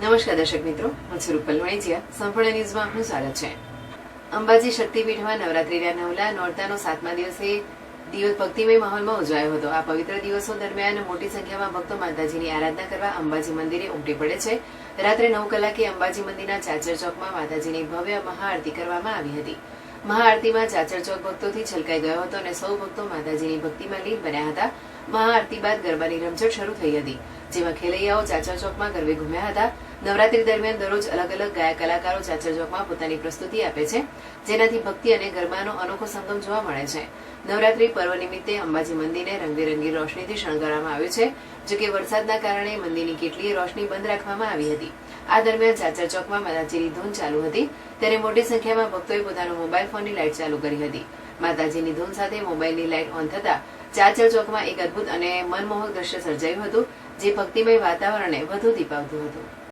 નમસ્કાર દર્શક મિત્રો, હું છું રૂપલ સંપૂર્ણ ન્યૂઝમાં આપનું સ્વાગત છે. અંબાજી શક્તિપીઠમાં નવરાત્રીના નવલા નોરતાનો સાતમા દિવસે દિવસ ભક્તિમય માહોલમાં ઉજવાયો હતો. આ પવિત્ર દિવસો દરમિયાન મોટી સંખ્યામાં ભક્તો માતાજીની આરાધના કરવા અંબાજી મંદિરે ઉમટી પડે છે. રાત્રે નવ કલાકે અંબાજી મંદિરના ચાચર ચોકમાં માતાજીની ભવ્ય મહાઆરતી કરવામાં આવી હતી. મહાઆરતીમાં ચાચર ચોક ભક્તોથી છલકાઈ ગયો હતો અને સૌ ભક્તો માતાજીની ભક્તિમાં લીન બન્યા હતા. મહાઆરતી બાદ ગરબાની રમઝટ શરૂ થઈ હતી. જેમાં ખેલૈયાઓ ચાચર ચોકમાં ગરબે ઘૂમ્યા હતા. નવરાત્રી દરમિયાન દરરોજ અલગ અલગ ગાયક કલાકારો ચાચર ચોકમાં પોતાની પ્રસ્તુતિ આપે છે, જેનાથી ભક્તિ અને ગરબાનો અનોખો સંગમ જોવા મળે છે. નવરાત્રી પર્વ નિમિત્તે અંબાજી મંદિરને રંગબેરંગી રોશનીથી શણગારવામાં આવ્યું છે જોકે વરસાદના કારણે મંદિરની કેટલીય રોશની બંધ રાખવામાં આવી હતી. આ દરમિયાન ચાચર ચોકમાં માતાજીની ધૂન ચાલુ હતી. ત્યારે મોટી સંખ્યામાં ભક્તોએ પોતાનો મોબાઈલ ફોનની લાઇટ ચાલુ કરી હતી. માતાજીની ધૂન સાથે મોબાઈલની લાઇટ ઓન થતા ચાચર ચોકમાં એક અદ્ભુત અને મનમોહક દ્રશ્ય સર્જાયું હતું, જે ભક્તિમય વાતાવરણને વધુ દીપાવતું હતું.